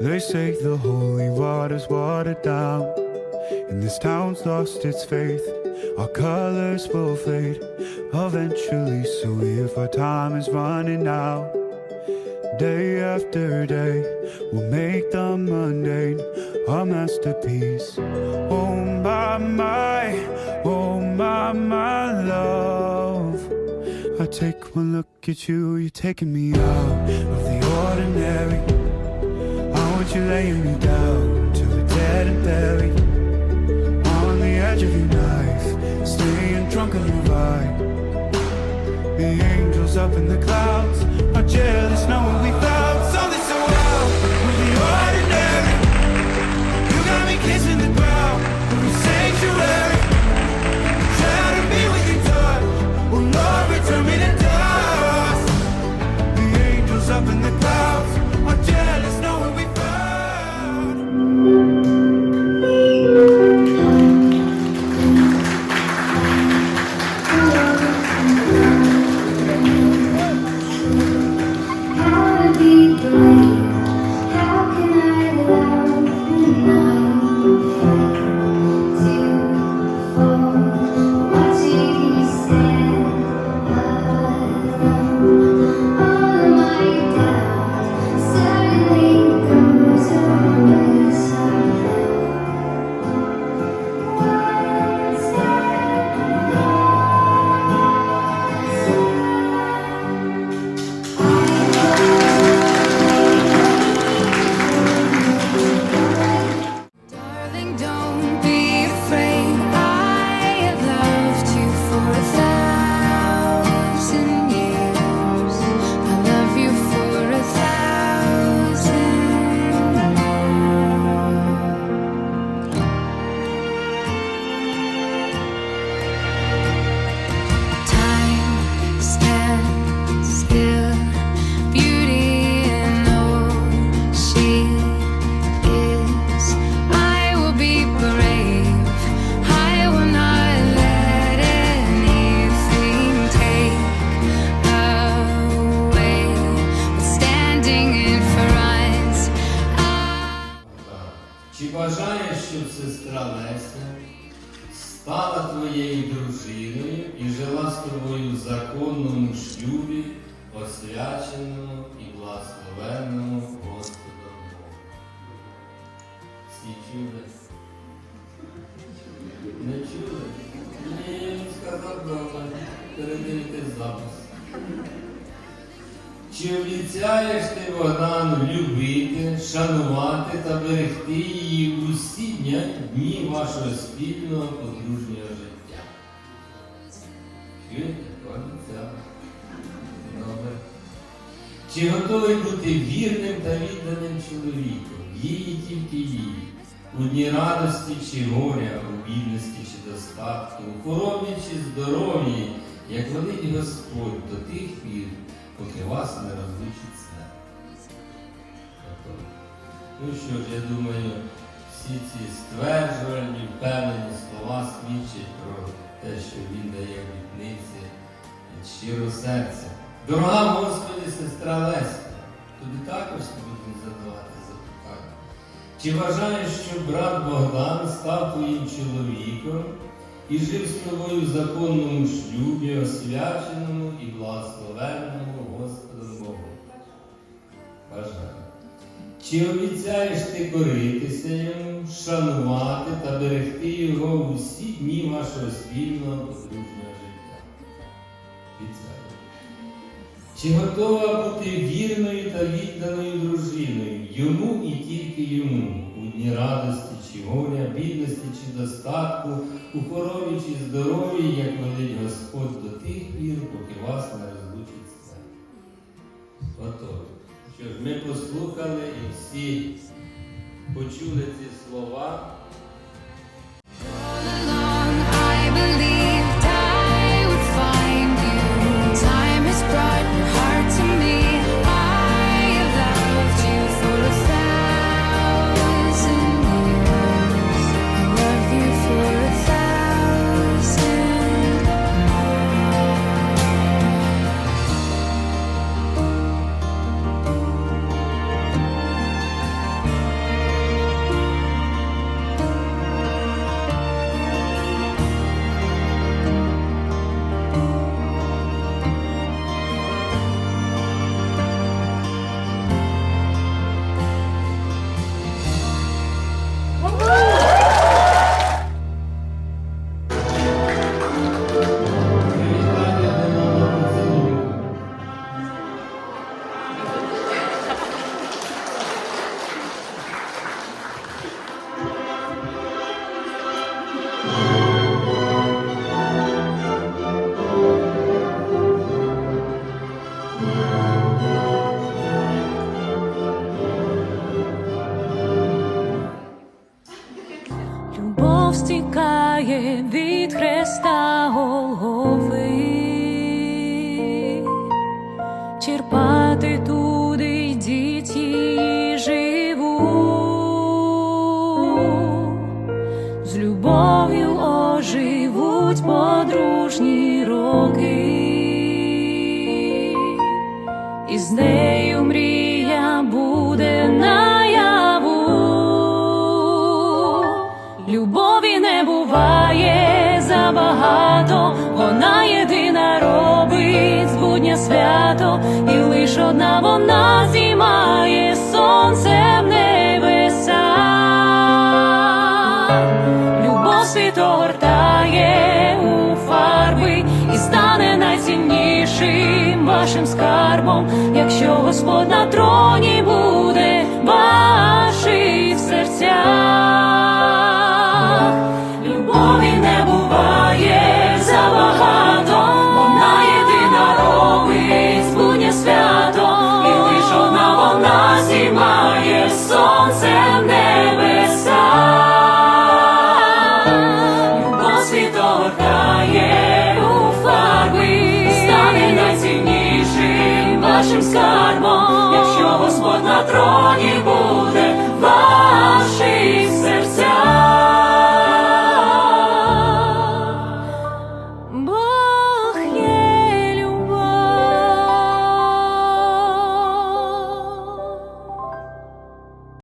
They say the holy water's watered down, and this town's lost its faith. Our colors will fade eventually, so if our time is running out, day after day, we'll make the mundane a masterpiece. Oh my, my, oh my, my love. I take one look at you, you're taking me out of the ordinary. Want you laying me down to the dead and buried on the edge of your knife, staying drunk on your vibe. The angels up in the clouds are jealous knowing we Чи бажаєш, щоб сестра Леся стала твоєю дружиною і жила з тобою в законному шлюбі, освяченому і благословенному Господом Чи обіцяєш ти Богдану любити, шанувати та берегти її в усі дні вашого спільного подружнього життя? Чуєте? Обіцяв. Добре. Чи готовий бути вірним та відданим чоловіком? Її тільки їй. У дні радості чи горя, у бідності чи достатку, у хворобі чи здоров'ї, як велить Господь до тих пір, поки вас не розлучить смерть. Ну що ж, я думаю, всі ці стверджувальні, впевнені слова свідчать про те, що він дає обітниці від щирого серця. Дорога Господи, сестра Леся, тобі також будуть задавати запитання. Чи вважаєш, що брат Богдан став твоїм чоловіком і жив з тобою в законному шлюбі, освяченому і благословенному Чи обіцяєш ти коритися йому, шанувати та берегти його усі дні вашого спільного подружнього життя? Обіцяю. Чи готова бути вірною та відданою дружиною йому і тільки йому у дні радості чи горя, бідності чи достатку, у хворобі чи здоров'ї, як велить Господь до тих пір, поки вас не розлучить смерть? Готові. Що ми послухали і всі почули ці слова. від Хреста голови. Черпати туди йдіть її живу, з любов'ю оживуть подружні роки, і з нею Любові не буває забагато, вона єдина робить збудня свято, і лиш одна вона зіймає сонцем небеса. Любов світ огортає у фарби і стане найціннішим вашим скарбом, якщо Господь на троні буде ваших серцях. Найціннішим